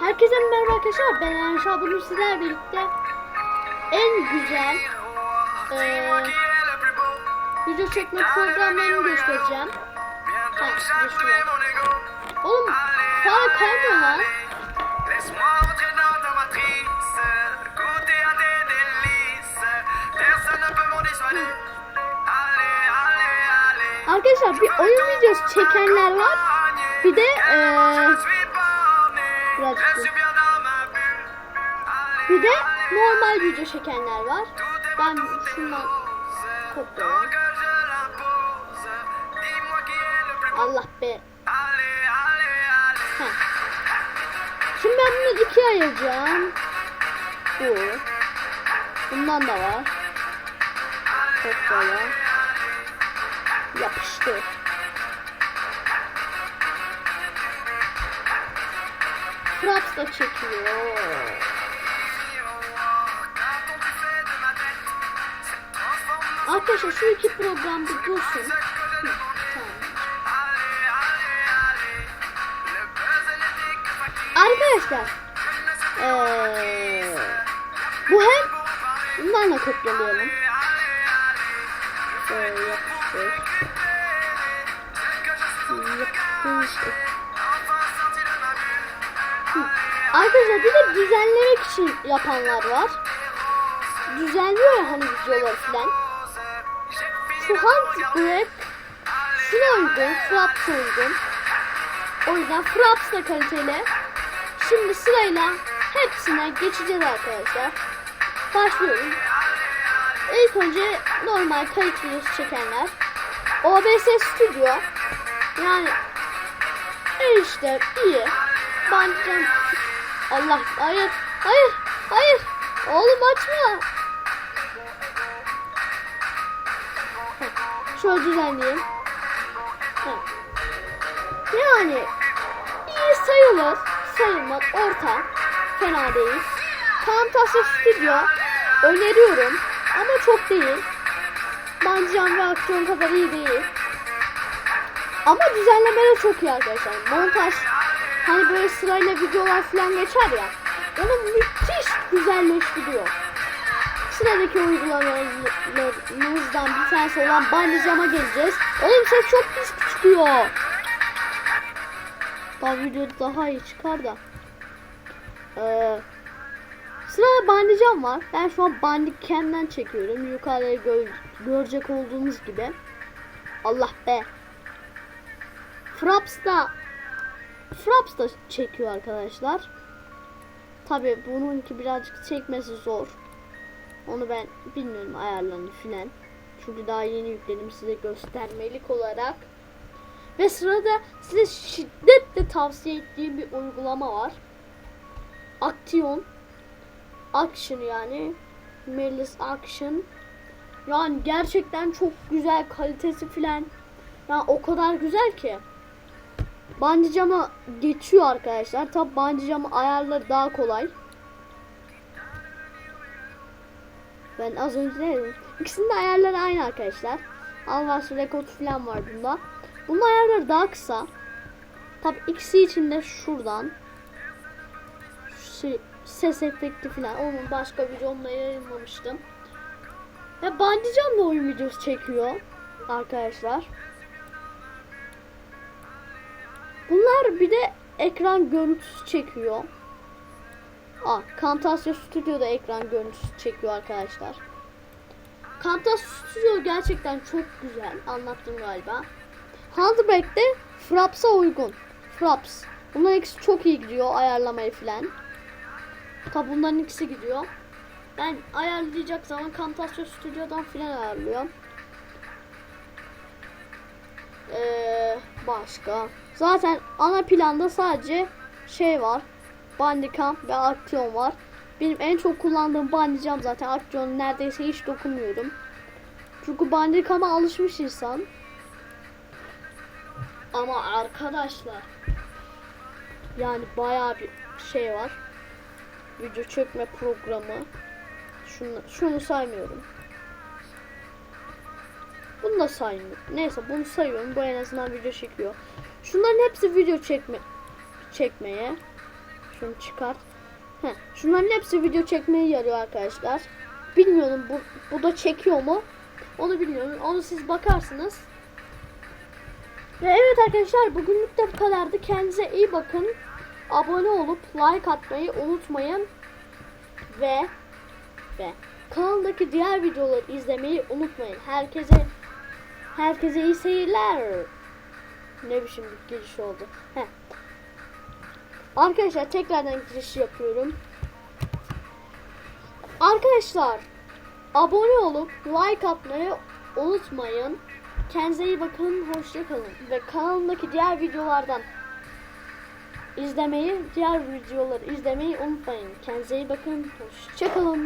Herkese merhaba arkadaşlar. Ben Anşa bugün sizlerle birlikte en güzel eee video çekme programlarını göstereceğim. Ha. Oğlum fare kaymıyor lan. Arkadaşlar bir oyun videosu çekenler var. Bir de eee Allez, bir de normal video çekenler var. Ben şundan beau. Allah be. Heh. Şimdi ben bunu ikiye ayıracağım. Bu. Bundan da var. Kopyala. Yapıştır. Allez, allez. Le buzz et l'éthique facture. Arkadaşlar. Eee, bu hem bundan da kopyalayalım. Şöyle yapıştır. Yapıştır. Arkadaşlar bir de düzenlemek için yapanlar var. Düzenliyor ya hani videoları filan. Şu Hunt Break şuna uygun, Fraps'a uygun. O yüzden Fraps da kaliteli. Şimdi sırayla hepsine geçeceğiz arkadaşlar. Başlıyorum. İlk önce normal kayıt videosu çekenler. OBS Studio. Yani işte iyi. Bence Allah hayır hayır hayır oğlum açma. Şöyle düzenleyeyim. Yani iyi sayılır. Sayılmaz. Orta. Fena değil. Camtasia Studio öneriyorum. Ama çok değil. Bandicam ve aksiyon kadar iyi değil. Ama düzenlemeleri çok iyi arkadaşlar. Montaj hani böyle sırayla videolar falan geçer ya. Onu müthiş güzelleştiriyor. Sıradaki uygulamalarımızdan bir tanesi olan Bandicam'a geleceğiz. Oğlum ses çok pis çıkıyor. Daha video daha iyi çıkar da. Ee, sırada bandicam var. Ben şu an bandicam'den çekiyorum. Yukarıda gö- görecek olduğunuz gibi. Allah be. Fraps da Fraps da çekiyor arkadaşlar. Tabi bununki birazcık çekmesi zor. Onu ben bilmiyorum ayarlarını filan. Çünkü daha yeni yükledim size göstermelik olarak. Ve sırada size şiddetle tavsiye ettiğim bir uygulama var. Action. Action yani. Melis Action. Yani gerçekten çok güzel kalitesi filan. Yani o kadar güzel ki. Bandicama geçiyor arkadaşlar. Tabi bandicama ayarları daha kolay. Ben az önce ne dedim? İkisinin de ayarları aynı arkadaşlar. Alvas rekord falan var bunda. Bunun ayarları daha kısa. Tabi ikisi için de şuradan şu ses efekti falan. Onun başka videomda yayınlamıştım. Ve Bandicam da oyun videosu çekiyor arkadaşlar. Bunlar bir de ekran görüntüsü çekiyor. Aa, Camtasia Studio'da ekran görüntüsü çekiyor arkadaşlar. Camtasia Studio gerçekten çok güzel. Anlattım galiba. Handbrake de Fraps'a uygun. Fraps. Bunların ikisi çok iyi gidiyor ayarlamaya filan. Tabi bunların ikisi gidiyor. Ben ayarlayacak zaman Camtasia Studio'dan filan ayarlıyorum. Ee, başka. Zaten ana planda sadece şey var. Bandicam ve aksiyon var. Benim en çok kullandığım bandicam zaten aksiyon neredeyse hiç dokunmuyorum. Çünkü bandicama alışmış insan. Ama arkadaşlar yani bayağı bir şey var. Video çekme programı. Şunu, şunu saymıyorum. Bunu da saymıyorum. Neyse bunu sayıyorum. Bu en azından video çekiyor. Şunların hepsi video çekme çekmeye. Şunu çıkart. Heh, şunların hepsi video çekmeye yarıyor arkadaşlar. Bilmiyorum bu, bu da çekiyor mu? Onu bilmiyorum. Onu siz bakarsınız. Ve evet arkadaşlar bugünlük de bu kadardı. Kendinize iyi bakın. Abone olup like atmayı unutmayın. Ve ve kanaldaki diğer videoları izlemeyi unutmayın. Herkese herkese iyi seyirler. Ne biçim bir giriş oldu. Heh. Arkadaşlar tekrardan giriş yapıyorum. Arkadaşlar abone olup like atmayı unutmayın. Kendinize iyi bakın, hoşça kalın. Ve kanalımdaki diğer videolardan izlemeyi, diğer videoları izlemeyi unutmayın. Kendinize iyi bakın, hoşça kalın.